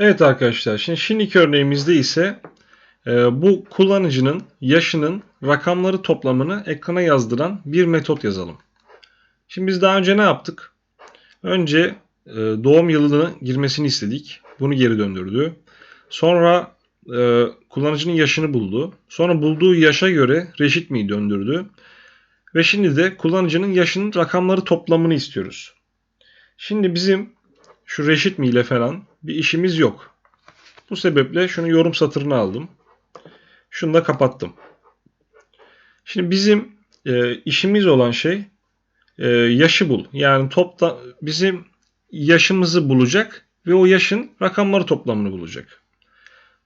Evet arkadaşlar şimdi şimdiki örneğimizde ise e, bu kullanıcının yaşının rakamları toplamını ekrana yazdıran bir metot yazalım. Şimdi biz daha önce ne yaptık? Önce e, doğum yılını girmesini istedik. Bunu geri döndürdü. Sonra e, kullanıcının yaşını buldu. Sonra bulduğu yaşa göre reşit mi'yi döndürdü. Ve şimdi de kullanıcının yaşının rakamları toplamını istiyoruz. Şimdi bizim şu reşit mi ile falan bir işimiz yok. Bu sebeple şunu yorum satırına aldım. Şunu da kapattım. Şimdi bizim e, işimiz olan şey e, yaşı bul. Yani topta bizim yaşımızı bulacak ve o yaşın rakamları toplamını bulacak.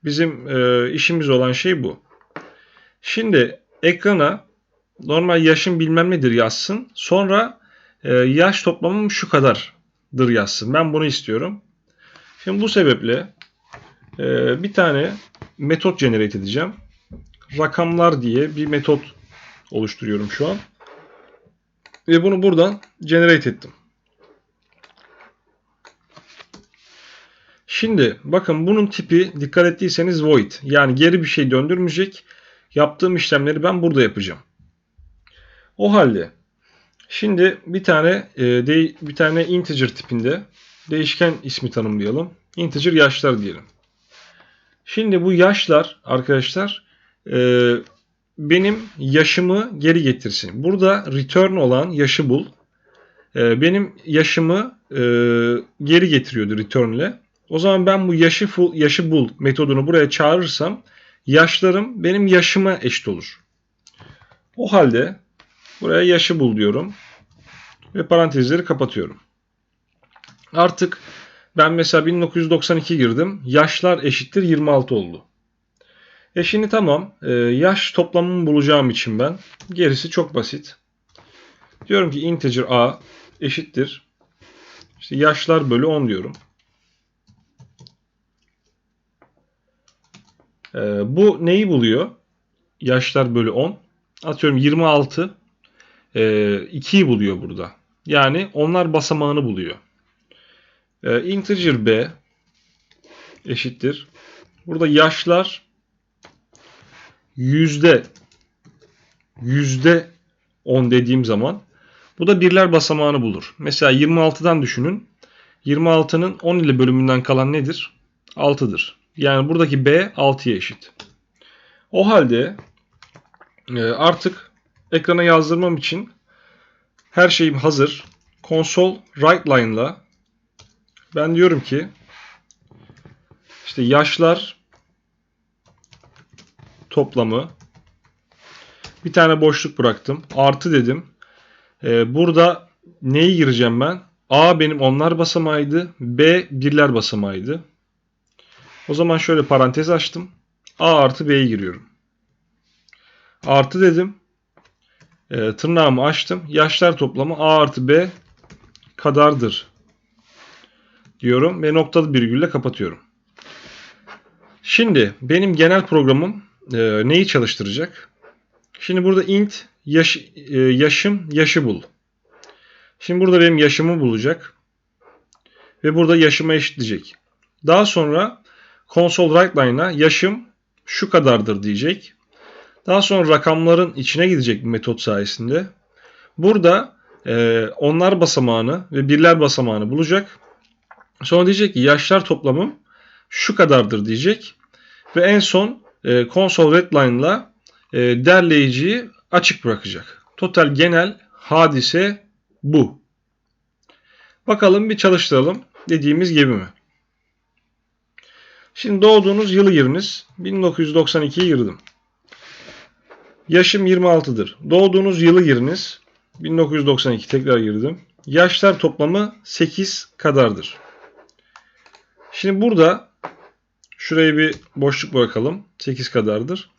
Bizim e, işimiz olan şey bu. Şimdi ekrana normal yaşım bilmem nedir yazsın. Sonra e, yaş toplamım şu kadardır yazsın. Ben bunu istiyorum. Şimdi bu sebeple e, bir tane metot generate edeceğim. Rakamlar diye bir metot oluşturuyorum şu an. Ve bunu buradan generate ettim. Şimdi bakın bunun tipi dikkat ettiyseniz void. Yani geri bir şey döndürmeyecek. Yaptığım işlemleri ben burada yapacağım. O halde şimdi bir tane e, bir tane integer tipinde değişken ismi tanımlayalım. Integer yaşlar diyelim. Şimdi bu yaşlar arkadaşlar e, benim yaşımı geri getirsin. Burada return olan yaşı bul. E, benim yaşımı e, geri getiriyordu return ile. O zaman ben bu yaşı, full, yaşı bul metodunu buraya çağırırsam yaşlarım benim yaşıma eşit olur. O halde buraya yaşı bul diyorum. Ve parantezleri kapatıyorum. Artık ben mesela 1992 girdim. Yaşlar eşittir 26 oldu. E şimdi tamam. E, yaş toplamını bulacağım için ben. Gerisi çok basit. Diyorum ki integer a eşittir. İşte yaşlar bölü 10 diyorum. E, bu neyi buluyor? Yaşlar bölü 10. Atıyorum 26. E, 2'yi buluyor burada. Yani onlar basamağını buluyor. E, integer b eşittir. Burada yaşlar yüzde yüzde 10 dediğim zaman bu da birler basamağını bulur. Mesela 26'dan düşünün. 26'nın 10 ile bölümünden kalan nedir? 6'dır. Yani buradaki b 6'ya eşit. O halde e, artık ekrana yazdırmam için her şeyim hazır. Console write line'la ben diyorum ki işte yaşlar toplamı bir tane boşluk bıraktım. Artı dedim. Ee, burada neyi gireceğim ben? A benim onlar basamağıydı. B birler basamağıydı. O zaman şöyle parantez açtım. A artı B'yi giriyorum. Artı dedim. E, tırnağımı açtım. Yaşlar toplamı A artı B kadardır diyorum ve noktalı virgülle kapatıyorum. Şimdi benim genel programım e, neyi çalıştıracak? Şimdi burada int yaş, e, yaşım yaşı bul. Şimdi burada benim yaşımı bulacak. Ve burada yaşıma eşitleyecek. Daha sonra console write yaşım şu kadardır diyecek. Daha sonra rakamların içine gidecek bu metot sayesinde. Burada e, onlar basamağını ve birler basamağını bulacak. Sonra diyecek ki yaşlar toplamım şu kadardır diyecek. Ve en son e, console redline'la e, derleyiciyi açık bırakacak. Total genel hadise bu. Bakalım bir çalıştıralım. Dediğimiz gibi mi? Şimdi doğduğunuz yılı giriniz. 1992'yi girdim. Yaşım 26'dır. Doğduğunuz yılı giriniz. 1992 tekrar girdim. Yaşlar toplamı 8 kadardır. Şimdi burada şuraya bir boşluk bırakalım. 8 kadardır.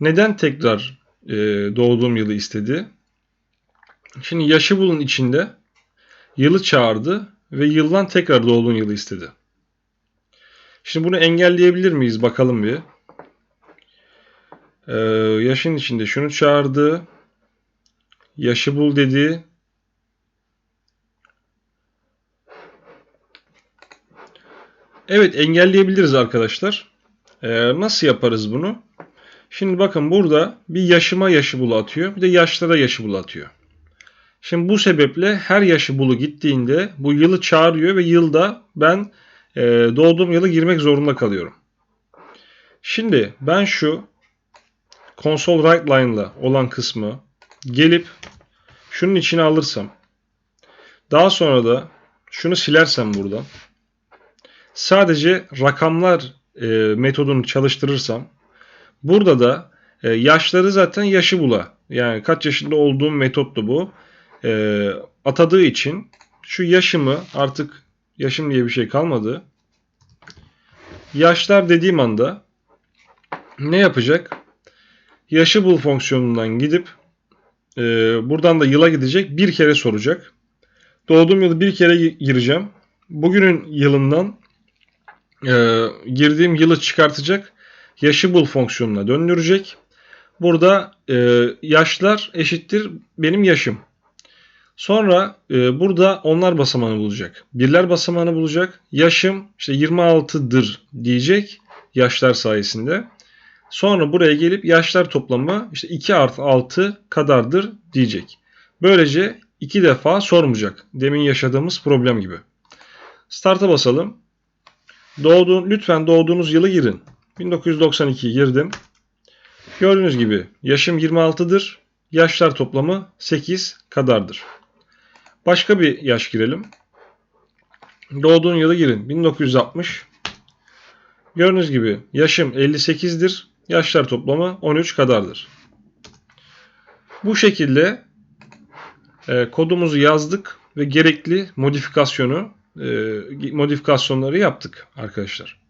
Neden tekrar e, doğduğum yılı istedi? Şimdi yaşı bulun içinde yılı çağırdı ve yıldan tekrar doğduğun yılı istedi. Şimdi bunu engelleyebilir miyiz? Bakalım bir. Ee, yaşın içinde şunu çağırdı. Yaşı bul dedi. Evet engelleyebiliriz arkadaşlar. Ee, nasıl yaparız bunu? Şimdi bakın burada bir yaşıma yaşı bulu atıyor. Bir de yaşlara yaşı bulu atıyor. Şimdi bu sebeple her yaşı bulu gittiğinde bu yılı çağırıyor ve yılda ben e, doğduğum yıla girmek zorunda kalıyorum. Şimdi ben şu console write line'la olan kısmı gelip şunun içine alırsam daha sonra da şunu silersem buradan sadece rakamlar e, metodunu çalıştırırsam burada da e, yaşları zaten yaşı bula. Yani kaç yaşında olduğum metottu bu. E, atadığı için şu yaşımı artık yaşım diye bir şey kalmadı. Yaşlar dediğim anda ne yapacak? Yaşı bul fonksiyonundan gidip e, buradan da yıla gidecek. Bir kere soracak. Doğduğum yılı bir kere gireceğim. Bugünün yılından e, girdiğim yılı çıkartacak. Yaşı bul fonksiyonuna döndürecek. Burada e, yaşlar eşittir benim yaşım. Sonra e, burada onlar basamağını bulacak. Birler basamağını bulacak. Yaşım işte 26'dır diyecek yaşlar sayesinde. Sonra buraya gelip yaşlar toplamı işte 2 artı 6 kadardır diyecek. Böylece iki defa sormayacak. Demin yaşadığımız problem gibi. Start'a basalım. Doğduğun, lütfen doğduğunuz yılı girin. 1992 girdim. Gördüğünüz gibi yaşım 26'dır. Yaşlar toplamı 8 kadardır. Başka bir yaş girelim. Doğduğun yılı girin. 1960. Gördüğünüz gibi yaşım 58'dir. Yaşlar toplamı 13 kadardır. Bu şekilde e, kodumuzu yazdık ve gerekli modifikasyonu e, modifikasyonları yaptık arkadaşlar.